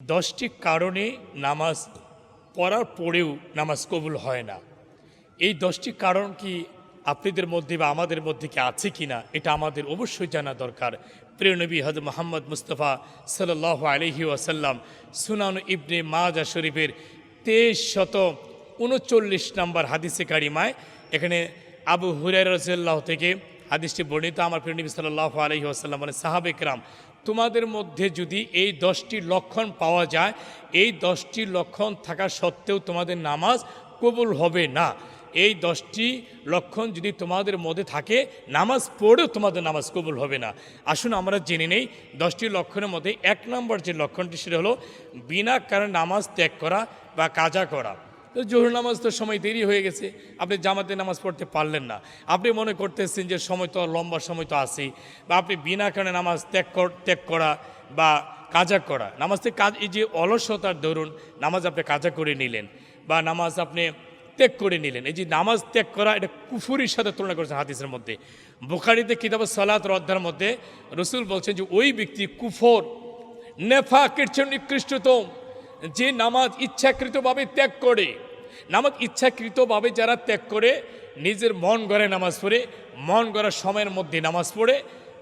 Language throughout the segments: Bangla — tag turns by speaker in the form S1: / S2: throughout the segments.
S1: দশটি কারণে নামাজ পড়ার পরেও নামাজ কবুল হয় না। এই দশটি কারণ কি আপনাদের মধ্যে বা আমাদের মধ্যে কি আছে কি না এটা আমাদের অবশ্যই জানা দরকার। প্রিয় নবী হজ মোহাম্মদ মুস্তফা সাল্লাহ আলহি ওয়াসাল্লাম সুনান ইবনে মাজা শরীফের তেইশ শত উনচল্লিশ নম্বর হাদিসে কারিমায় এখানে আবু হুরাই রসুল্লাহ থেকে হাদিসটি বর্ণিত। আমার প্রিয় নবী সাল্লাহ আলহি আসাল্লাম মানে সাহাবেকরাম তোমাদের মধ্যে যদি এই দশটি লক্ষণ পাওয়া যায়, এই দশটি লক্ষণ থাকা সত্ত্বেও তোমাদের নামাজ কবুল হবে না। এই দশটি লক্ষণ যদি তোমাদের মধ্যে থাকে, নামাজ পড়েও তোমাদের নামাজ কবুল হবে না। আসুন আমরা জেনে নেই, দশটি লক্ষণের মধ্যে এক নম্বর যে লক্ষণটি সেটা হলো, বিনা কারণে নামাজ ত্যাগ করা বা কাজা করা। জোহর নামাজ তো সময় দেরি হয়ে গেছে, আপনি জামাতে নামাজ পড়তে পারলেন না। আপনি মনে করতেছেন যে সময় তো লম্বা, সময় তো আসেই বা আপনি বিনা কারণে নামাজ ত্যাগ ত্যাগ করা বা কাজা করা, নামাজ থেকে কাজ এই যে অলসতার দরুন নামাজ আপনি কাজা করে নিলেন বা নামাজ আপনি ত্যাগ করে নিলেন, এই যে নামাজ ত্যাগ করা এটা কুফুরির সাথে তুলনা করেছেন হাদিসের মধ্যে। বুখারিতে কিতাব সালাত অধ্যায়ের মধ্যে রসুল বলছেন যে ওই ব্যক্তি কুফর, নেফাকের চেয়ে নিকৃষ্টতম, যে নামাজ ইচ্ছাকৃতভাবে ত্যাগ করে। নামাজ ইচ্ছাকৃতভাবে যারা ত্যাগ করে, নিজের মন গড়ে নামাজ পড়ে, মন গড়ার সময়ের মধ্যে নামাজ পড়ে,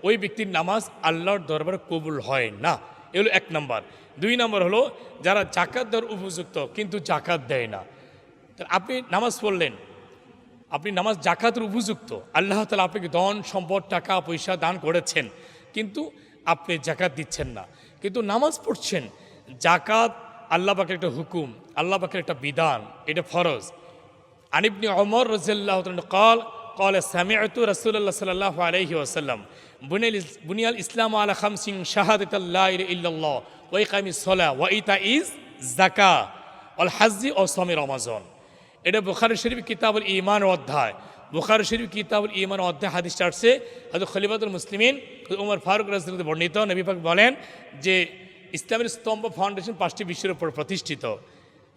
S1: ওই ব্যক্তির নামাজ আল্লাহর দরবারে কবুল হয় না। এগুলো এক নম্বর। দুই নম্বর হলো, যারা জাকাত দেওয়ার উপযুক্ত কিন্তু জাকাত দেয় না। আপনি নামাজ পড়লেন, আপনি নামাজ জাকাতের উপযুক্ত, আল্লাহ তালা আপনাকে ধন, সম্পদ, টাকা, পয়সা দান করেছেন, কিন্তু আপনি জাকাত দিচ্ছেন না। কিন্তু নামাজ পড়ছেন জাকাত আল্লাহ পাখের একটা হুকুম, আল্লাহ পাখের একটা বিধান, এটা ফরজ। আনিবনি অমর রজিল্লাহ কল কল সামিয়াতু রসুল্লাহ সাল্লাহ আলহি ওসাল্লাম বুনিয়াল বুনিয়াল ইসলাম আল খাম সিং আল্লাহ ইল্লাল্লাহ ওই কামি সোলা ওয়াইতা ইজ জাকা অল হাজি ও সমি রমাজন। এটা বুখার শরীফ কিতাবুল ইমান অধ্যায়। বুখার শরীফ কিতাবুল ইমান অধ্যায় হাদিস আসছে হাজু খলিবাদুল মুসলিমিন উমর ফারুক রাজিদ বর্ণিত, নবী পাক বলেন যে ইসলামের স্তম্ভ ফাউন্ডেশন পাঁচটি বিশ্বের উপর প্রতিষ্ঠিত।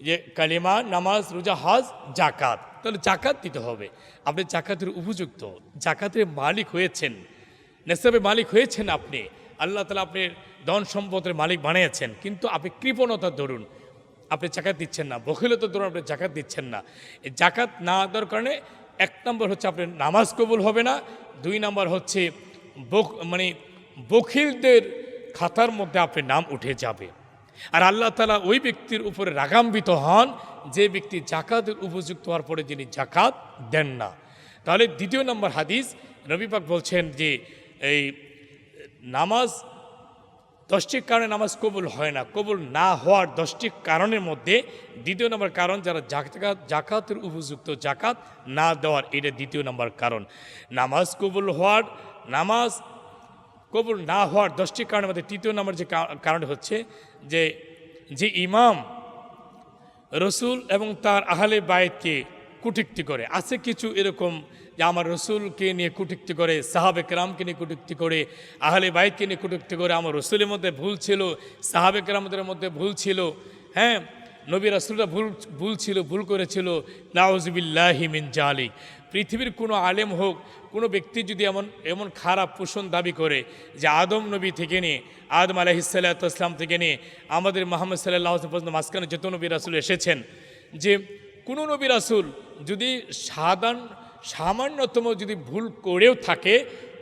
S1: যে কালিমা, নামাজ, রোজা, হজ জাকাত তাহলে জাকাত দিতে হবে। আপনি জাকাতের উপযুক্ত। জাকাতের মালিক হয়েছেন। নেশাবের মালিক হয়েছেন আপনি। আল্লাহ তালা আপনি ধন সম্পদের মালিক বানিয়েছেন। কিন্তু আপনি কৃপণতার দরুন আপনি জাকাত দিচ্ছেন না। বখিলতার ধরুন, আপনি জাকাত দিচ্ছেন না। এই জাকাত না দেওয়ার কারণে এক নম্বর হচ্ছে আপনার নামাজ কবুল হবে না। দুই নম্বর হচ্ছে মানে বখিলদের খাতার মধ্যে আপনার নাম উঠে যাবে। আর আল্লাহ তালা ওই ব্যক্তির উপরে রাগাম্বিত হন, যে ব্যক্তি জাকাতের উপযুক্ত হওয়ার পরে যিনি জাকাত দেন না। তাহলে দ্বিতীয় নম্বর হাদিস রবিপাক বলছেন যে এই নামাজ দশটি কারণে নামাজ কবুল হয় না। কবুল না হওয়ার দশটি কারণের মধ্যে দ্বিতীয় নম্বর কারণ, যারা জাকাত জাকাতের উপযুক্ত জাকাত না দেওয়ার, এটা দ্বিতীয় নম্বর কারণ। নামাজ কবুল হওয়ার, নামাজ কবুল না হওয়ার দশটি কারণের মধ্যে তৃতীয় নম্বর যে কারণ হচ্ছে যে যে ইমাম রসুল এবং তার আহলে বায়তকে কুটিক্তি করে। আছে কিছু এরকম যে আমার রসুলকে নিয়ে কুটিক্তি করে, সাহাবে কেরামকে নিয়ে কুটিক্তি করে, আহলে বাইতকে নিয়ে কুটিক্তি করে, আমার রসুলের মধ্যে ভুল ছিল, সাহাবে কেরামদের মধ্যে ভুল ছিল। হ্যাঁ নবী রাসুলরা ভুল ভুল ছিল, ভুল করেছিল। নাউজবিল্লাহি মিন জালিক। পৃথিবীর কোনো আলেম হোক, কোনো ব্যক্তি যদি এমন এমন খারাপ পোষণ দাবি করে যে আদম নবী থেকে নিয়ে, আদম আলাহিসাল্লাম থেকে নিয়ে আমাদের মোহাম্মদ সাল্লাহ পর্যন্ত মাঝখানে যত নবী রাসুল এসেছেন, যে কোনো নবী রাসুল যদি সাধারণ, সামান্যতম যদি ভুল করেও থাকে,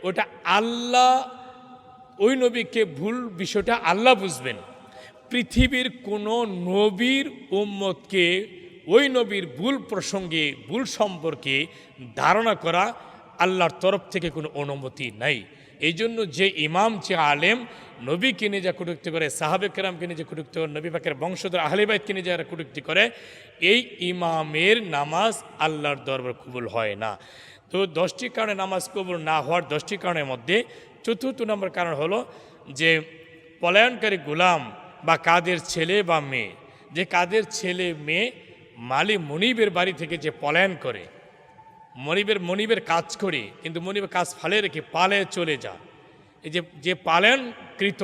S1: ওটা আল্লাহ, ওই নবীকে ভুল বিষয়টা আল্লাহ বুঝবেন। পৃথিবীর কোনো নবীর উম্মতকে, ওই নবীর ভুল প্রসঙ্গে, ভুল সম্পর্কে ধারণা করা আল্লাহর তরফ থেকে কোনো অনুমতি নাই। এই জন্য যে ইমাম, যে আলেম, নবীকে নিয়ে যা কুটুক্তি করে, সাহাবে কেরামকে নিয়ে যে কুটুক্তি করে, নবী পাকের বংশধর আহলেবাইদকে নিয়ে যারা কুটুক্তি করে, এই ইমামের নামাজ আল্লাহর দরবার কবুল হয় না। তো দশটি কারণে নামাজ কবুল না হওয়ার দশটি কারণের মধ্যে চতুর্থ নম্বর কারণ হলো যে, পলায়নকারী গোলাম বা কাদের ছেলে বা মেয়ে। যে কাদের ছেলে, মেয়ে মালি মনিবের বাড়ি থেকে যে পলায়ন করে, মনিবের মনিবের কাজ করে, কিন্তু মনিবের কাজ ফালে রেখে পালে চলে যা এই যে যে পালনকৃত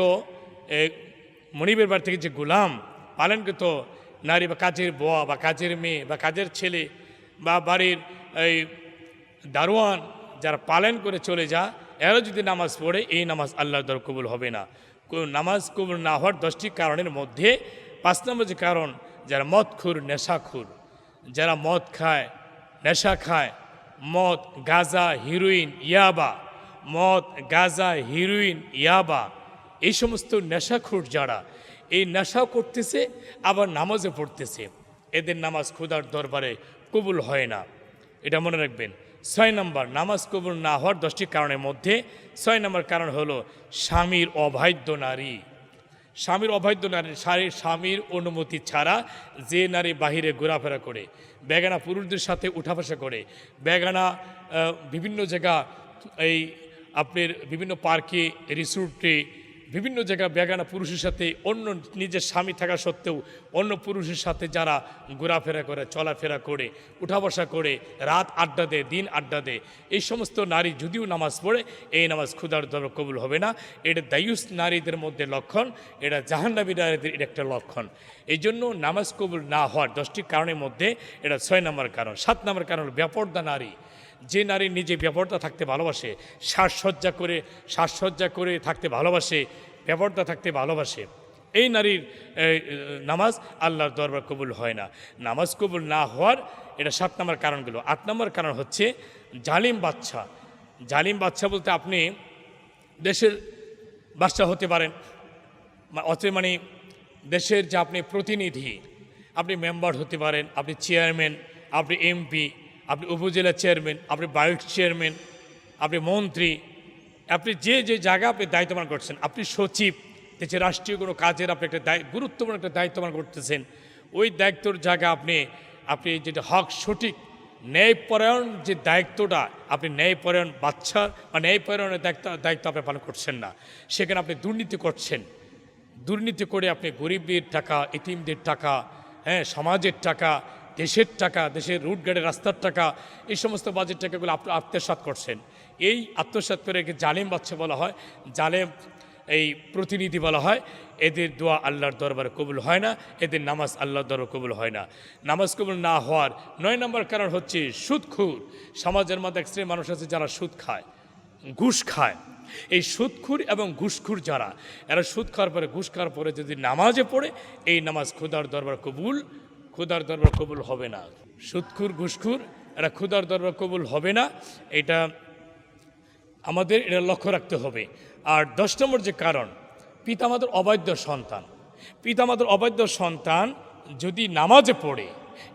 S1: মনিবের বাড়ি থেকে যে গোলাম পালনকৃত নারী বা কাজের বোয়া বা কাজের মেয়ে বা কাজের ছেলে বা বাড়ির এই দারোয়ান যারা পালন করে চলে যা এরা যদি নামাজ পড়ে, এই নামাজ আল্লাহর দর কবুল হবে না। নামাজ কবুল না হওয়ার দশটি কারণের মধ্যে পাঁচ নম্বর যে কারণ, যারা মদখুর নেশাখুর যারা মদ খায়, নেশা খায়, মদ, গাজা, হিরোইন, ইয়াবা। মদ, গাজা, হিরোইন, ইয়াবা। এই সমস্ত নেশাখুর যারা, এই নেশাও করতেছে, আবার নামাজে পড়তেছে। এদের নামাজ খোদার দরবারে কবুল হয় না। এটা মনে রাখবেন। ছয় নম্বর, নামাজ কবুল না হওয়ার দশটি কারণের মধ্যে ছয় নম্বর কারণ হলো স্বামীর অবাধ্য নারী। স্বামীর অবাধ্য নারী শারীর স্বামীর অনুমতি ছাড়া যে নারী বাহিরে ঘোরাফেরা করে, বেগানা পুরুষদের সাথে উঠা বসা করে, বেগানা বিভিন্ন জায়গা, এই আপনার বিভিন্ন পার্কে, রিসোর্টে বিভিন্ন জায়গায় বেগানা পুরুষের সাথে, অন্য নিজের স্বামী থাকা সত্ত্বেও অন্য পুরুষের সাথে যারা ঘোরাফেরা করে, চলাফেরা করে উঠা বসা করে, রাত আড্ডা দেয়, দিন আড্ডা দেয়, এই সমস্ত নারী যদিও নামাজ পড়ে, এই নামাজ ক্ষুদার দর কবুল হবে না। এটা দায়ুস নারীদের মধ্যে লক্ষণ, এটা জাহান্নাবী নারীদের এটা একটা লক্ষণ। এই জন্য নামাজ কবুল না হওয়ার দশটি কারণের মধ্যে এটা ছয় নম্বর কারণ। সাত নম্বর কারণ ব্যাপর্দা নারী। যে নারী নিজে ব্যাপারটা থাকতে ভালোবাসে, সাজসজ্জা করে সাজসজ্জা করে থাকতে ভালোবাসে ব্যাপারটা থাকতে ভালোবাসে, এই নারীর নামাজ আল্লাহর দরবার কবুল হয় না। নামাজ কবুল না হওয়ার এটা সাত নম্বর কারণগুলো। আট নম্বর কারণ হচ্ছে জালিম বাচ্চা জালিম বাচ্চা বলতে আপনি দেশের বাচ্চা হতে পারেন অতএব মানে দেশের যে আপনি প্রতিনিধি, আপনি মেম্বার হতে পারেন, আপনি চেয়ারম্যান, আপনি এমপি আপনি উপজেলা চেয়ারম্যান, আপনি ভাইস চেয়ারম্যান, আপনি মন্ত্রী, আপনি যে যে জায়গা আপনি দায়িত্বমান করছেন, আপনি সচিব দেশের রাষ্ট্রীয় কোনো কাজের আপনি একটা দায়, গুরুত্বপূর্ণ একটা দায়িত্বমান করতেছেন, ওই দায়িত্বর জায়গা আপনি আপনি যেটা হক সঠিক, ন্যায়পরায়ণ যে দায়িত্বটা, আপনি ন্যায়পরায়ণ বাচ্চার বা ন্যায়পরায়ণের দায়িত্ব দায়িত্ব আপনি পালন করছেন না। সেখানে আপনি দুর্নীতি করছেন। দুর্নীতি করে আপনি গরিবদের টাকা, এতিমদের টাকা হ্যাঁ সমাজের টাকা দেশের টাকা, দেশের রুট রুটগার্ডের রাস্তার টাকা, এই সমস্ত বাজেট টাকাগুলো আপনি আত্মসাৎ করছেন। এই আত্মসাৎ করে একে জালেম বাচ্চা বলা হয়। জালেম এই প্রতিনিধি বলা হয়। এদের দোয়া আল্লাহর দরবারে কবুল হয় না, এদের নামাজ আল্লাহর দরবার কবুল হয় না। নামাজ কবুল না হওয়ার নয় নম্বর কারণ হচ্ছে সুদখুর। সমাজের মধ্যে এক শ্রেণির মানুষ আছে যারা সুদ খায়, ঘুষ খায়। এই সুদখুর এবং ঘুষখুর যারা, এরা সুদ খাওয়ার পরে, ঘুষ খাওয়ার পরে যদি নামাজে পড়ে, এই নামাজ খুদার দরবার কবুল খুদার দরবার কবুল হবে না। সুৎখুর, ঘুষখুর, এরা খুদার দরবার কবুল হবে না। এটা আমাদের, এটা লক্ষ্য রাখতে হবে। আর দশ নম্বর যে কারণ পিতামাতার অবাধ্য সন্তান। পিতামাতার অবাধ্য সন্তান যদি নামাজে পড়ে,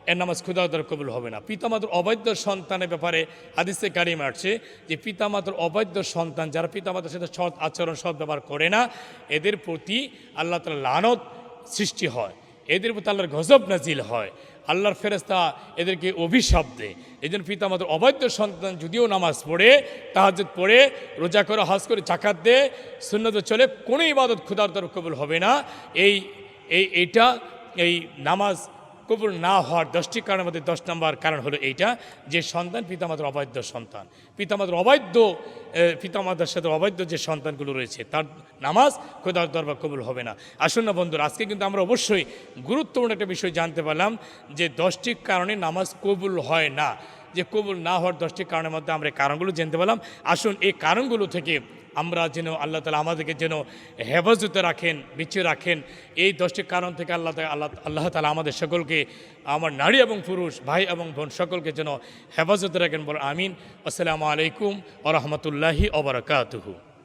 S1: এর নামাজ খুদাদার কবুল হবে না। পিতামাতার অবৈধ সন্তানের ব্যাপারে হাদিসে কারিম আসছে যে পিতামাতার অবৈধ সন্তান, যারা পিতামাতার সাথে সৎ আচরণ, সৎ ব্যবহার করে না, এদের প্রতি আল্লাহ তালা লানত সৃষ্টি হয়। এদের প্রতি আল্লাহর গজব নাজিল হয়। আল্লাহর ফেরেস্তা এদেরকে অভিশাপ দেয়। এই জন্য পিতা মাতার অবৈধ সন্তান যদিও নামাজ পড়ে তাহাজত পড়ে, রোজা করে হাস করে চাকাত দেয়, সুন্নত চলে, কোনো ইবাদত খুদার কবল হবে না। এই এই, এইটা, এই নামাজ কবুল না হওয়ার দশটি কারণের মধ্যে দশ নম্বর কারণ হলো এইটা, যে সন্তান পিতামাতার অবৈধ সন্তান। পিতামাতার অবৈধ পিতামাতার সাথে অবৈধ যে সন্তানগুলো রয়েছে, তার নামাজ খোদার দরবার কবুল হবে না। আসুন না বন্ধুরা, আজকে কিন্তু আমরা অবশ্যই গুরুত্বপূর্ণ একটা বিষয় জানতে পারলাম, যে দশটি কারণে নামাজ কবুল হয় না। যে কবুল না হওয়ার দশটি কারণের মধ্যে আমরা কারণগুলো জানতে পারলাম। আসুন এই কারণগুলো থেকে আমরা যেন আল্লাহ তালা আমাদেরকে যেন হেফাজতে রাখেন বিচ্ছে রাখেন। এই দশটি কারণ থেকে আল্লাহ আল্লাহ আল্লাহ তালা আমাদের সকলকে, আমার নারী এবং পুরুষ, ভাই এবং বোন সকলকে যেন হেফাজতে রাখেন বল আমিন। আসসালামু আলাইকুম ও রহমতুল্লাহি ওবরাকাতুহু